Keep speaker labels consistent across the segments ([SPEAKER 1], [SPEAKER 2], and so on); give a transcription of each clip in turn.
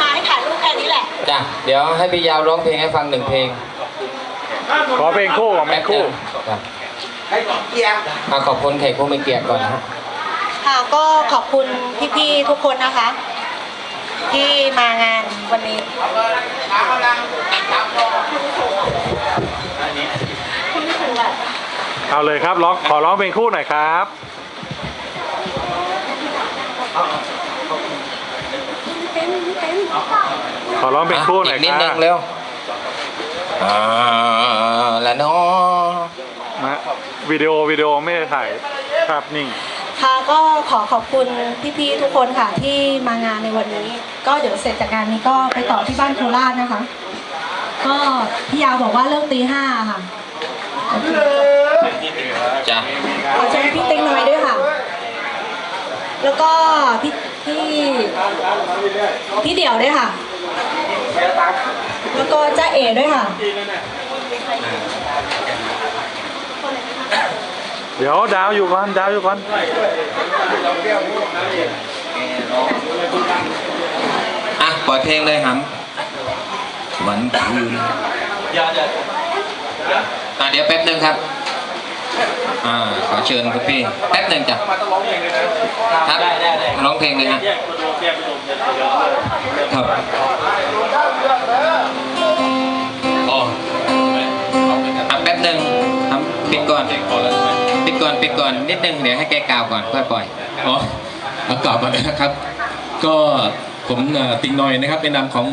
[SPEAKER 1] มาให้ถ่ายรูปแค่นี้แหละ
[SPEAKER 2] จ้ะเดี๋ยวให้พี่ยาวร้องเพลงให้ฟังหนึ่งเพลง
[SPEAKER 3] ขอเพลงคู่ของแม่คู่
[SPEAKER 2] จ้ะอะขอบคุณแขกผู้มีเกียรติก่อนนะฮะ
[SPEAKER 1] ค่ะก็ขอบคุณพี่ๆทุกคนนะคะ ที่มางานวันนี้
[SPEAKER 3] เอาเลยครับร้องขอร้องเพลงคู่หน่อยครับ ขอร้องเพลงคู่หน่อย
[SPEAKER 2] กนิด
[SPEAKER 3] ค
[SPEAKER 2] นึ
[SPEAKER 3] รั
[SPEAKER 2] ง
[SPEAKER 3] บ
[SPEAKER 2] เร็วอ่าละเนาะ
[SPEAKER 3] นะวิดีโอวิดีโอไม่ได้ถ่ายภาพนิ่ง
[SPEAKER 1] ค่ะก็ขอขอบคุณพี่ๆทุกคนค่ะที่มางานในวันนี้ ก็เดี๋ยวเสร็จจากงานนี้ก็ไปต่อที่บ้านโคราชนะคะ ก็พี่ยาวบอกว่าเลิกตีห้าค่ะ
[SPEAKER 2] จ้ะ
[SPEAKER 1] ขอเชิญพี่ติ๊งหน่อยด้วยค่ะ แล้วก็พี่พี่พี่เดี่ยวด้วยค่ะ แล้วก็จ้าเอ๋ด้วยค่ะ
[SPEAKER 3] เดี๋ยวดาวอยู่ก่อนดาวอยู่ก่อน
[SPEAKER 2] อะปล่อยเพลงเลยครับวันคืนอะเดี๋ยวแป๊บหนึงครับ อ่าขอเชิญคุณพี่แป๊บหนึ่งจ้ะครับร้องเพลงเลยฮะครับ ปิดก่อนปิดก่อนปิดก่อนนิดนึงเดี๋ยวให้แกกล่าวก่อนค่อยปล่อย
[SPEAKER 4] อ๋อเอากลับมานะครับ ก็ผมเอ่อติงนอยนะครับในนามของ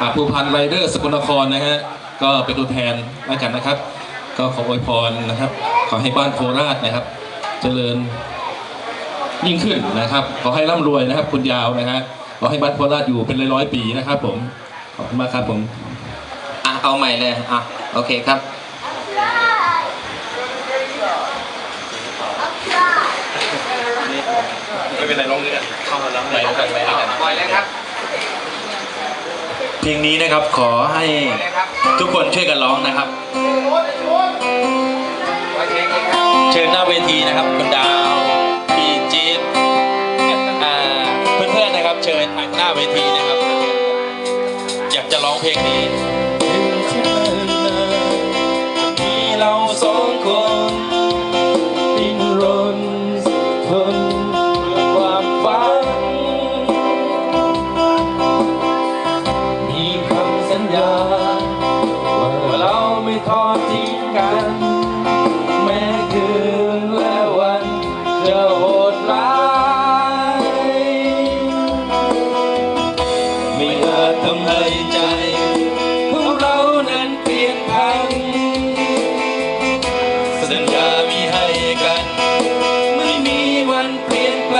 [SPEAKER 4] อ่าภูพันธ์ไรเดอร์สกลนครนะฮะก็เป็นตัวแทนแล้วกันนะครับ ก็ขออวยพรนะครับ ขอให้บ้านโคราชนะครับ เจริญยิ่งขึ้นนะครับ ขอให้ร่ำรวยนะครับ คุณยาวนะฮะขอให้บ้านโคราชอยู่เป็นร้อยๆปีนะครับ ผมขอบคุณมากครับผม
[SPEAKER 2] อะเอาใหม่เลยอะโอเคครับ
[SPEAKER 4] ไม่ เป็นไรร้องเลยเข้ามาแล้วไหนกันไหนกัน
[SPEAKER 2] ปล่อยเลยครับ
[SPEAKER 4] เพลงนี้นะครับขอให้ทุกคนช่วยกันร้องนะครับ เชิญหน้าเวทีนะครับคุณดาวพี่จี๊ดอ่าเพื่อนๆนะครับ เชิญหน้าเวทีนะ ทำให้ใจพวกเรานั้นเปลี่ยนพันสัญญามีให้กัน ไม่มีวันเปลี่ยนแปล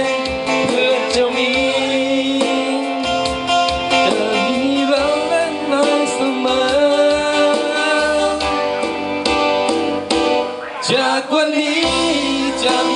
[SPEAKER 4] งเพื่อจะมีจะมีเราและนาเสมอ จากวันนี้จะมี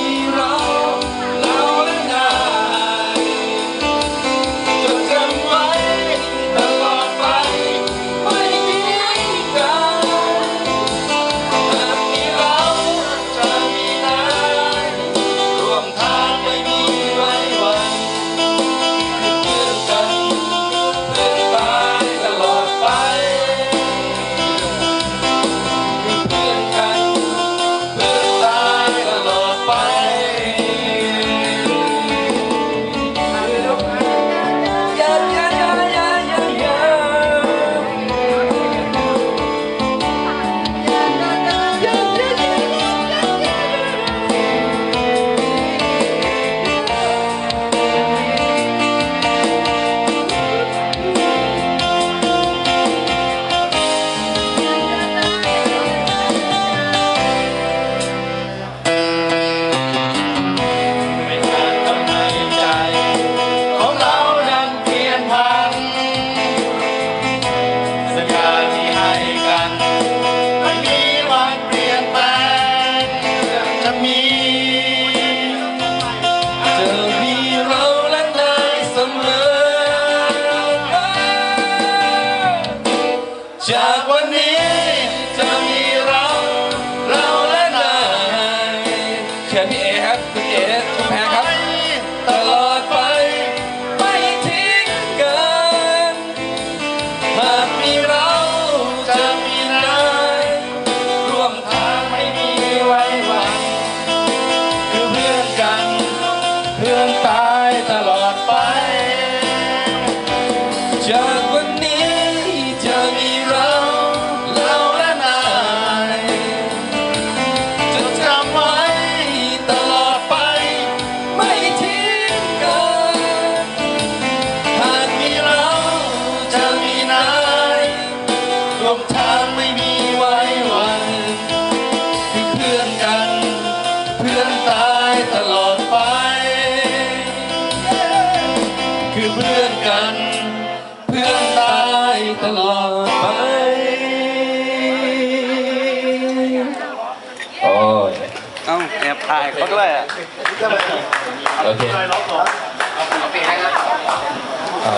[SPEAKER 4] ชิญพี่เอครับคุณเอคุณแพ้ครับ ตลอดไป ไม่ทิ้งกันหากมีเราจะมีนายร่วมทางไม่มีไว้วันคือเพื่อนกัน เพื่อนตายตลอดไปจะก ลอดไปโอ้ย
[SPEAKER 5] เอ้าแอบถ่ายเขาด้วยอะ
[SPEAKER 4] โอเค
[SPEAKER 2] เอา